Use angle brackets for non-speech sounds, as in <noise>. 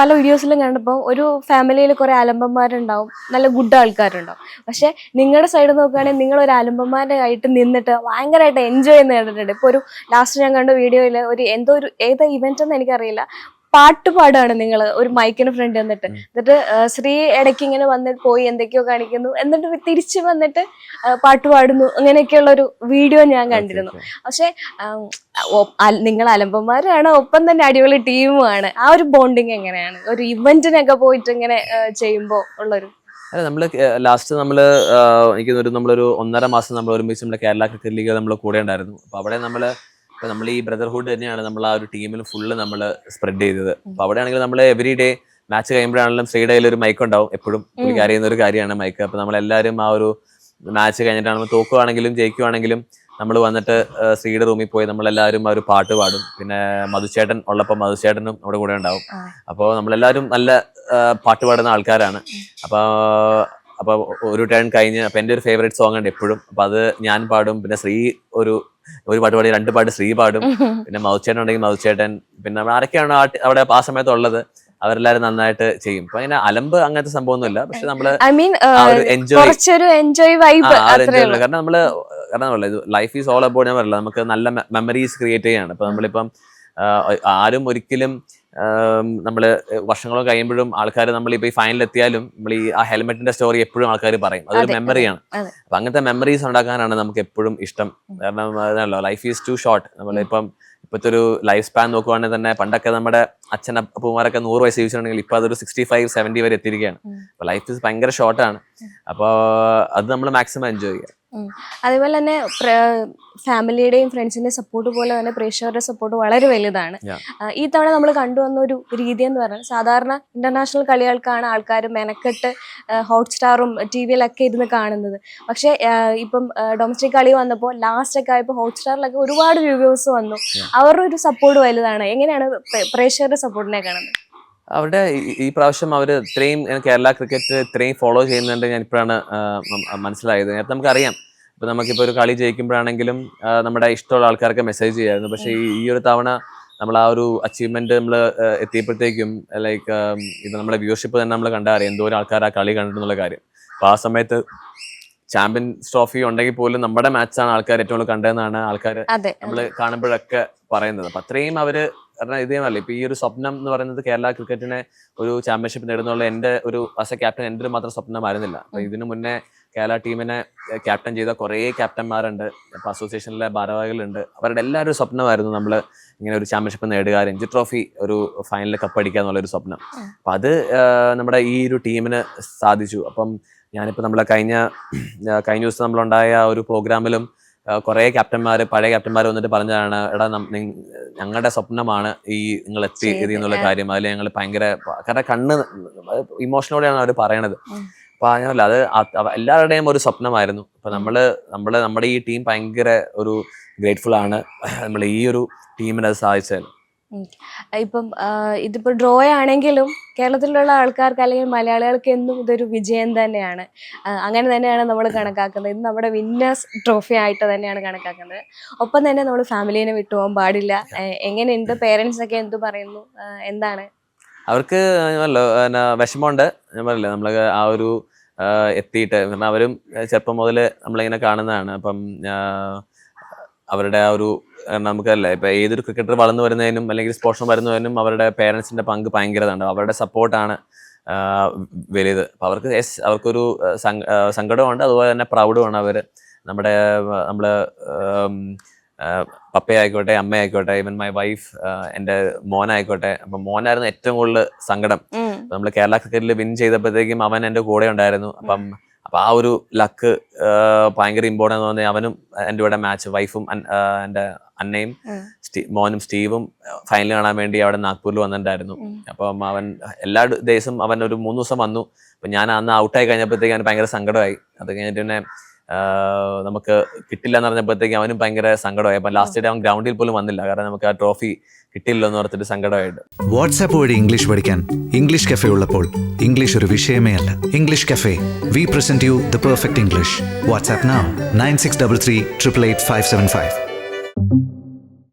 പല വീഡിയോസിലും കണ്ടപ്പോൾ ഒരു ഫാമിലിയിൽ കുറെ അലമ്പന്മാരുണ്ടാവും. നല്ല ഗുഡ് ആൾക്കാരുണ്ടാവും. പക്ഷെ നിങ്ങളുടെ സൈഡ് നോക്കുകയാണെങ്കിൽ നിങ്ങൾ ഒരു അലമ്പന്മാരുടെ ആയിട്ട് നിന്നിട്ട് ഭയങ്കരമായിട്ട് എൻജോയ് ചെയ്യുന്ന കണ്ടിട്ടുണ്ട്. ഇപ്പോൾ ഒരു ലാസ്റ്റ് ഞാൻ കണ്ട വീഡിയോയിൽ ഒരു എന്തോ ഒരു ഏത് ഇവന്റ് എന്ന് എനിക്കറിയില്ല. പാട്ട് പാടാണ് നിങ്ങൾ ഒരു മൈക്കിന് ഫ്രണ്ട് വന്നിട്ട്. എന്നിട്ട് ശ്രീ ഇടയ്ക്ക് ഇങ്ങനെ വന്നിട്ട് പോയി എന്തൊക്കെയോ കാണിക്കുന്നു. എന്നിട്ട് തിരിച്ചു വന്നിട്ട് പാട്ട് പാടുന്നു അങ്ങനെയൊക്കെയുള്ള ഒരു വീഡിയോ ഞാൻ കണ്ടിരുന്നു. പക്ഷെ നിങ്ങൾ അലമ്പന്മാരാണ് ഒപ്പം തന്നെ അടിപൊളി ടീമുമാണ്. ആ ഒരു ബോണ്ടിങ് എങ്ങനെയാണ്? ഒരു ഇവന്റിനൊക്കെ പോയിട്ട് ഇങ്ങനെ ചെയ്യുമ്പോൾ ഉള്ളൊരു അല്ല നമ്മൾ ലാസ്റ്റ് നമ്മൾ എനിക്ക് ഒരു നമ്മളൊരു ഒന്നര മാസം നമ്മൾ ഒരുമിച്ച് നമ്മുടെ കേരള ക്രിക്കറ്റ് ലീഗ് നമ്മൾ കൂടെ ഉണ്ടായിരുന്നു. അപ്പോൾ അവിടെ നമ്മൾ ഇപ്പൊ നമ്മൾ ഈ ബ്രദർഹുഡ് തന്നെയാണ് നമ്മൾ ആ ഒരു ടീമിൽ ഫുള്ള് നമ്മൾ സ്പ്രെഡ് ചെയ്തത്. അപ്പൊ അവിടെയാണെങ്കിൽ നമ്മൾ എവറി ഡേ മാച്ച് കഴിയുമ്പോഴാണെങ്കിലും ശ്രീയുടെ കയ്യിൽ ഒരു മൈക്ക് ഉണ്ടാവും. എപ്പോഴും പുള്ളിക്ക് അറിയുന്ന ഒരു കാര്യമാണ് മൈക്ക് അപ്പൊ നമ്മളെല്ലാവരും ആ ഒരു മാച്ച് കഴിഞ്ഞിട്ടാണ് തോക്കുവാണെങ്കിലും ജയിക്കുവാണെങ്കിലും നമ്മൾ വന്നിട്ട് സ്ത്രീയുടെ ശ്രീയുടെ റൂമിൽ പോയി നമ്മളെല്ലാവരും ആ ഒരു പാട്ട് പാടും. പിന്നെ മധുചേട്ടൻ ഉള്ളപ്പോൾ മധുചേട്ടനും അവിടെ കൂടെ ഉണ്ടാവും. അപ്പോൾ നമ്മളെല്ലാവരും നല്ല പാട്ട് പാടുന്ന ആൾക്കാരാണ്. അപ്പോൾ അപ്പോൾ ഒരു ടേൺ കഴിഞ്ഞ് അപ്പം എന്റെ ഒരു ഫേവറേറ്റ് സോങ് ഉണ്ട് എപ്പോഴും. അപ്പം അത് ഞാൻ പാടും പിന്നെ ശ്രീ ഒരു ഒരു പാട്ട് പാടി രണ്ട് പാട്ട് ശ്രീ പാടും. <laughs> പിന്നെ മൗച്ചേട്ടൻ ഉണ്ടെങ്കിൽ മൗച്ചേട്ടൻ പിന്നെ ആരൊക്കെയാണ് അവിടെ ആ സമയത്ത് ഉള്ളത് അവരെല്ലാരും നന്നായിട്ട് ചെയ്യും. അപ്പൊ അങ്ങനെ അലമ്പ് അങ്ങനത്തെ സംഭവമൊന്നുമില്ല. പക്ഷെ നമ്മൾ എൻജോയ് എൻജോയ് വൈബ് കാരണം നമ്മൾ കാരണം ലൈഫ് ഈസ് ഓൾ അബൌട്ട് ഞാൻ പറയില്ല നമുക്ക് നല്ല മെമ്മറീസ് ക്രിയേറ്റ് ചെയ്യാണ്. അപ്പൊ നമ്മളിപ്പം ആരും ഒരിക്കലും നമ്മൾ നമ്മൾ വർഷങ്ങളോ കഴിയുമ്പോഴും ആൾക്കാർ നമ്മൾ ഇപ്പൊ ഈ ഫൈനൽ എത്തിയാലും നമ്മൾ ഈ ആ ഹെൽമെറ്റിന്റെ സ്റ്റോറി എപ്പോഴും ആൾക്കാർ പറയും. അതൊരു മെമ്മറിയാണ്. അപ്പൊ അങ്ങനത്തെ മെമ്മറീസ് ഉണ്ടാക്കാനാണ് നമുക്ക് എപ്പോഴും ഇഷ്ടം. കാരണം അതാണല്ലോ ലൈഫ് ഈസ് ടു ഷോർട്ട് നമ്മളിപ്പം ഇപ്പോഴത്തെ ഒരു ലൈഫ് സ്പാൻ നോക്കുവാണെങ്കിൽ തന്നെ പണ്ടൊക്കെ നമ്മുടെ അച്ഛൻ അപ്പൂമാരൊക്കെ നൂറ് വയസ്സ് ജീവിച്ചിട്ടുണ്ടെങ്കിൽ ഇപ്പൊ അതൊരു സിക്സ്റ്റി ഫൈവ് സെവന്റി വരെ എത്തിയിരിക്കുകയാണ് അപ്പോൾ അപ്പൊ ലൈഫ് ഇസ് ഭയങ്കര ഷോർട്ടാണ് അപ്പോൾ അത് നമ്മൾ മാക്സിമം എൻജോയ് ചെയ്യുക അതേപോലെ തന്നെ ഫാമിലിയുടെയും ഫ്രണ്ട്സിന്റെയും സപ്പോർട്ട് പോലെ തന്നെ പ്രേക്ഷകരുടെ സപ്പോർട്ട് വളരെ വലുതാണ്. ഈ തവണ നമ്മൾ കണ്ടുവന്ന ഒരു രീതി എന്ന് പറഞ്ഞാൽ സാധാരണ ഇന്റർനാഷണൽ കളികൾക്കാണ് ആൾക്കാർ മെനക്കെട്ട് ഹോട്ട്സ്റ്റാറും ടി വിയിലൊക്കെ ഇരുന്ന് കാണുന്നത്. പക്ഷേ ഇപ്പം ഡൊമസ്റ്റിക് കളി വന്നപ്പോൾ ലാസ്റ്റ് ഒക്കെ ആയപ്പോൾ ഹോട്ട്സ്റ്റാറിലൊക്കെ ഒരുപാട് വ്യൂവേഴ്സ് വന്നു. അവരുടെ ഒരു സപ്പോർട്ട് വലുതാണ്. എങ്ങനെയാണ് പ്രേ- പ്രേക്ഷകരുടെ സപ്പോർട്ടിനെ കാണുന്നത്? അവിടെ ഈ- പ്രാവശ്യം അവർ ഇത്രയും കേരള ക്രിക്കറ്റ് ഇത്രയും ഫോളോ ചെയ്യുന്നുണ്ട് ഞാൻ ഇപ്പോഴാണ് മനസ്സിലായത്. നേരത്തെ നമുക്കറിയാം. ഇപ്പൊ നമുക്കിപ്പോൾ ഒരു കളി ജയിക്കുമ്പോഴാണെങ്കിലും നമ്മുടെ ഇഷ്ടമുള്ള ആൾക്കാർക്ക് മെസ്സേജ് ചെയ്യായിരുന്നു. പക്ഷേ ഈ ഒരു തവണ നമ്മൾ ആ ഒരു അച്ചീവ്മെന്റ് നമ്മൾ എത്തിയപ്പോഴത്തേക്കും ലൈക്ക് ഇത് നമ്മുടെ വ്യൂവർഷിപ്പ് തന്നെ നമ്മൾ കണ്ടറിയാം. എന്തോരം ആൾക്കാർ ആ കളി കണ്ടിട്ടുള്ള കാര്യം. അപ്പൊ ആ സമയത്ത് ചാമ്പ്യൻസ് ട്രോഫി ഉണ്ടെങ്കിൽ പോലും നമ്മുടെ മാച്ചാണ് ആൾക്കാർ ഏറ്റവും കൂടുതൽ കണ്ടതെന്നാണ് ആൾക്കാർ നമ്മൾ കാണുമ്പോഴൊക്കെ പറയുന്നത്. അപ്പൊ അത്രയും അവർ കാരണം ഇതേമല്ല ഇപ്പൊ ഈ ഒരു സ്വപ്നം എന്ന് പറയുന്നത് കേരള ക്രിക്കറ്റിനെ ഒരു ചാമ്പ്യൻഷിപ്പ് നേടുന്നുള്ള എന്റെ ഒരു ആസ് എ ക്യാപ്റ്റൻ എന്റെ ഒരു മാത്രം സ്വപ്നമായിരുന്നില്ല. അപ്പൊ ഇതിനു മുന്നേ കേരള ടീമിനെ ക്യാപ്റ്റൻ ചെയ്ത കുറേ ക്യാപ്റ്റന്മാരുണ്ട് ഇപ്പൊ അസോസിയേഷനിലെ ഭാരവാഹികളുണ്ട്. അവരുടെ എല്ലാവരും സ്വപ്നമായിരുന്നു നമ്മൾ ഇങ്ങനെ ഒരു ചാമ്പ്യൻഷിപ്പ് നേടുക രഞ്ജി ട്രോഫി ഒരു ഫൈനലിൽ കപ്പടിക്കുക എന്നുള്ള ഒരു സ്വപ്നം. അപ്പൊ അത് നമ്മുടെ ഈ ഒരു ടീമിന് സാധിച്ചു. അപ്പം ഞാനിപ്പോ നമ്മളെ കഴിഞ്ഞ കഴിഞ്ഞ ദിവസം നമ്മളുണ്ടായ ഒരു പ്രോഗ്രാമിലും കുറെ ക്യാപ്റ്റന്മാർ പഴയ ക്യാപ്റ്റന്മാർ വന്നിട്ട് പറഞ്ഞതാണ് എടാ ഞങ്ങളുടെ സ്വപ്നമാണ് ഈ നിങ്ങൾ എത്തി ഇത് എന്നുള്ള കാര്യം. അതിൽ ഞങ്ങൾ ഭയങ്കര കാരണം കണ്ണ് ഇമോഷനോടെയാണ് അവർ പറയണത്. അപ്പൊ അങ്ങനല്ല അത് അത് എല്ലാവരുടെയും ഒരു സ്വപ്നമായിരുന്നു. അപ്പൊ നമ്മൾ നമ്മൾ നമ്മുടെ ഈ ടീം ഭയങ്കര ഒരു ഗ്രേറ്റ്ഫുൾ ആണ്. നമ്മൾ ഈ ഒരു ടീമിന് അത് സാധിച്ചത്. ഇപ്പം ഇതിപ്പോൾ ഇതിപ്പോ ഡ്രോ ആണെങ്കിലും കേരളത്തിലുള്ള ആൾക്കാർക്ക് അല്ലെങ്കിൽ മലയാളികൾക്ക് എന്നും ഇതൊരു വിജയം തന്നെയാണ്. അങ്ങനെ തന്നെയാണ് നമ്മൾ കണക്കാക്കുന്നത്. ഇത് നമ്മുടെ വിന്നേഴ്സ് ട്രോഫി ആയിട്ട് തന്നെയാണ് കണക്കാക്കുന്നത്. ഒപ്പം തന്നെ നമ്മൾ ഫാമിലീനെ വിട്ടുപോകാൻ പാടില്ല. എങ്ങനെ എങ്ങനെയുണ്ട്? പേരൻസ് ഒക്കെ എന്തു പറയുന്നു? എന്താണ്? അവർക്ക് വിഷമമുണ്ട്. ഞാൻ പറയില്ല നമ്മൾ ആ ഒരു എത്തിയിട്ട് കാരണം അവരും ചെറുപ്പം മുതൽ നമ്മളിങ്ങനെ കാണുന്നതാണ്. അപ്പം അവരുടെ ആ ഒരു നമുക്കല്ലേ ഇപ്പൊ ഏതൊരു ക്രിക്കറ്റർ വളർന്നു വരുന്നതിനും അല്ലെങ്കിൽ സ്പോർട്സ് വരുന്നതിനും അവരുടെ പേരൻസിന്റെ പങ്ക് ഭയങ്കരതാണ്. അവരുടെ സപ്പോർട്ടാണ് വലുത് അപ്പൊ അവർക്ക് യെസ് അവർക്കൊരു സങ്കടമുണ്ട് അതുപോലെ തന്നെ പ്രൗഡുമാണ് അവർ. നമ്മുടെ ആ, പപ്പയായിക്കോട്ടെ അമ്മയായിക്കോട്ടെ ഈവൻ മൈ വൈഫ് എന്റെ മോനായിക്കോട്ടെ. അപ്പൊ മോനായിരുന്നു ഏറ്റവും കൂടുതൽ സങ്കടം. നമ്മൾ കേരള ക്രിക്കറ്റിൽ വിൻ ചെയ്തപ്പോഴത്തേക്കും അവൻ എന്റെ കൂടെ ഉണ്ടായിരുന്നു. അപ്പം അപ്പൊ ആ ഒരു ലക്ക് ഭയങ്കര ഇമ്പോർട്ടന്റ് തോന്നി അവനും എന്റെ കൂടെ മാച്ച് വൈഫും എന്റെ അന്നയും മോനും സ്റ്റീവും ഫൈനൽ കാണാൻ വേണ്ടി അവിടെ നാഗ്പൂരിൽ വന്നിട്ടുണ്ടായിരുന്നു. അപ്പം അവൻ എല്ലാ ദിവസവും അവൻ ഒരു മൂന്ന് ദിവസം വന്നു. അപ്പൊ ഞാൻ അന്ന് ഔട്ടായി കഴിഞ്ഞപ്പോഴത്തേക്ക് അവന് ഭയങ്കര സങ്കടമായി. അത് കഴിഞ്ഞിട്ട് പിന്നെ നമുക്ക് കിട്ടില്ല എന്ന് പറഞ്ഞപ്പോഴത്തേക്ക് അവനും ഭയങ്കര സങ്കടമായി. അപ്പൊ ലാസ്റ്റ് ഡേ അവൻ ഗ്രൗണ്ടിൽ പോലും വന്നില്ല. കാരണം നമുക്ക് ആ ട്രോഫി കിട്ടില്ല എന്ന് ഓർത്തിട്ട് സങ്കടമായിട്ട്. വാട്സാപ്പ് വഴി ഇംഗ്ലീഷ് പഠിക്കാൻ ഇംഗ്ലീഷ് കഫേ ഉള്ളപ്പോൾ ഇംഗ്ലീഷ് ഒരു വിഷയമേ അല്ല. English cafe we present you the perfect English WhatsApp nine six double three triple eight five seven five